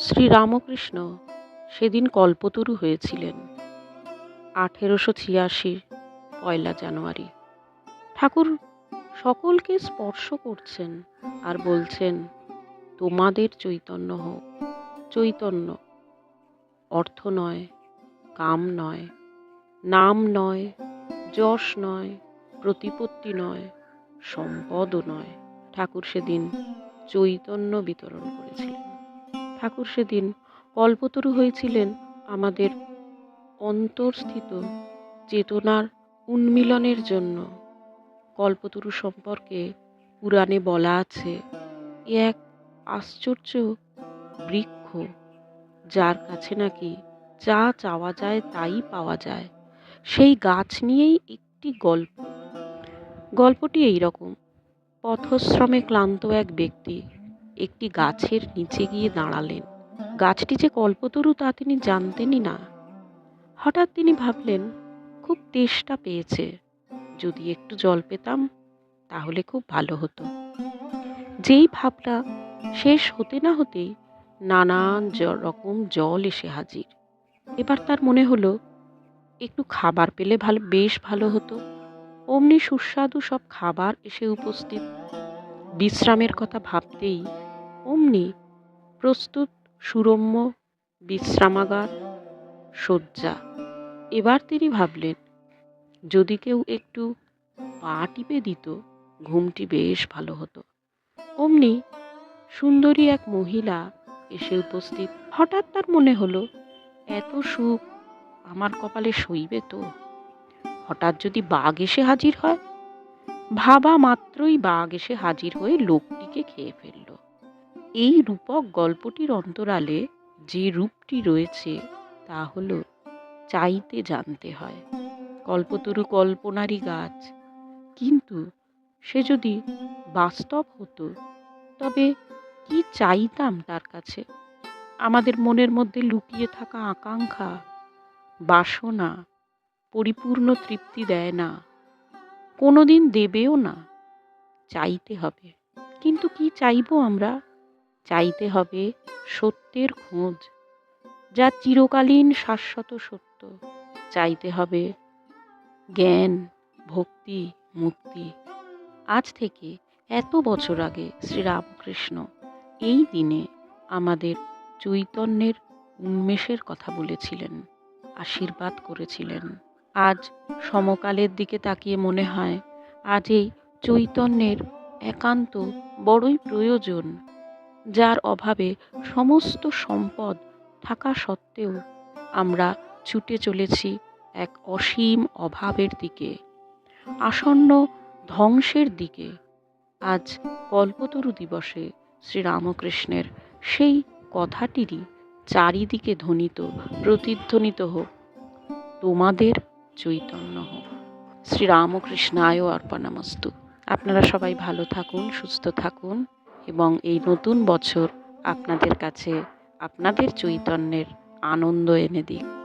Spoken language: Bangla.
শ্রীরামকৃষ্ণ সেদিন কল্পতরু হয়েছিলেন। আঠেরোশো ছিয়াশির পয়লা জানুয়ারি। ঠাকুর সকলকে স্পর্শ করছেন আর বলছেন, তোমাদের চৈতন্য হোক। চৈতন্য অর্থ নয়, কাম নয়, নাম নয়, যশ নয়, প্রতিপত্তি নয়, সম্পদও নয়। ঠাকুর সেদিন চৈতন্য বিতরণ করেছিলেন। ঠাকুর সেদিন কল্পতরু হয়েছিলেন আমাদের অন্তর্স্থিত চেতনার উন্মিলনের জন্য। কল্পতরু সম্পর্কে পুরাণে বলা আছে, এ এক আশ্চর্য বৃক্ষ, যার কাছে নাকি যা চাওয়া যায় তাই পাওয়া যায়। সেই গাছ নিয়েই একটি গল্প। গল্পটি এই রকম। পথশ্রমে ক্লান্ত এক ব্যক্তি একটি গাছের নিচে গিয়ে দাঁড়ালেন। গাছটি যে কল্পতরু তা তিনি জানতেনই না। হঠাৎ তিনি ভাবলেন, খুব তেষ্টা পেয়েছে। যদি একটু জল পেতাম, তাহলে খুব ভালো হতো। যেই ভাবটা শেষ হতে না হতেই নানান রকম জল এসে হাজির। এবার তার মনে হলো, একটু খাবার পেলে ভালো, বেশ ভালো হতো। অমনি সুস্বাদু সব খাবার এসে উপস্থিত। বিশ্রামের কথা ভাবতেই অমনি প্রস্তুত, সুরম্য, বিশ্রামাগার, শয্যা। এবার তিনি ভাবলেন, যদি কেউ একটু পা টিপে দিত, ঘুমটি বেশ ভালো হতো। অমনি সুন্দরী এক মহিলা এসে উপস্থিত। হঠাৎ তার মনে হলো, এত সুখ আমার কপালে সইবে তো। হঠাৎ যদি বাঘ এসে হাজির হয়? ভাবা মাত্রই বাঘ এসে হাজির হয়ে লোকটিকে খেয়ে ফেলল। এই রূপক গল্পটির অন্তরালে যে রূপটি রয়েছে তা হলো চাইতে জানতে হয়। কল্পতরু কল্পনারই গাছ। কিন্তু সে যদি বাস্তব হতো, তবে কি চাইতাম তার কাছে? আমাদের মনের মধ্যে লুকিয়ে থাকা আকাঙ্ক্ষা, বাসনা, পরিপূর্ণ তৃপ্তি দেয় না। কোনোদিন দেবেও না। চাইতে হবে। কিন্তু কি চাইব আমরা? চাইতে হবে সত্যের খোঁজ, যা চিরকালীন শাশ্বত সত্য। চাইতে হবে জ্ঞান, ভক্তি, মুক্তি। আজ থেকে এত বছর আগে শ্রীরামকৃষ্ণ এই দিনে আমাদের চৈতন্যের উন্মেষের কথা বলেছিলেন, আশীর্বাদ করেছিলেন। আজ সমকালের দিকে তাকিয়ে মনে হয়, আজ এই চৈতন্যের একান্ত বড়ই প্রয়োজন যার অভাবে সমস্ত সম্পদ থাকা সত্ত্বেও আমরা ছুটে চলেছি এক অসীম অভাবের দিকে, আসন্ন ধ্বংসের দিকে। আজ কল্পতরু দিবসে শ্রীরামকৃষ্ণের সেই কথাটিরই চারিদিকে ধ্বনিত, প্রতিধ্বনিত হোক। তোমাদের চৈতন্য হোক। শ্রীরামকৃষ্ণায় অর্পণামস্তু। আপনারা সবাই ভালো থাকুন, সুস্থ থাকুন। এবং এই নতুন বছর আপনাদের কাছে আপনাদের চৈতন্যের আনন্দ এনে দিক।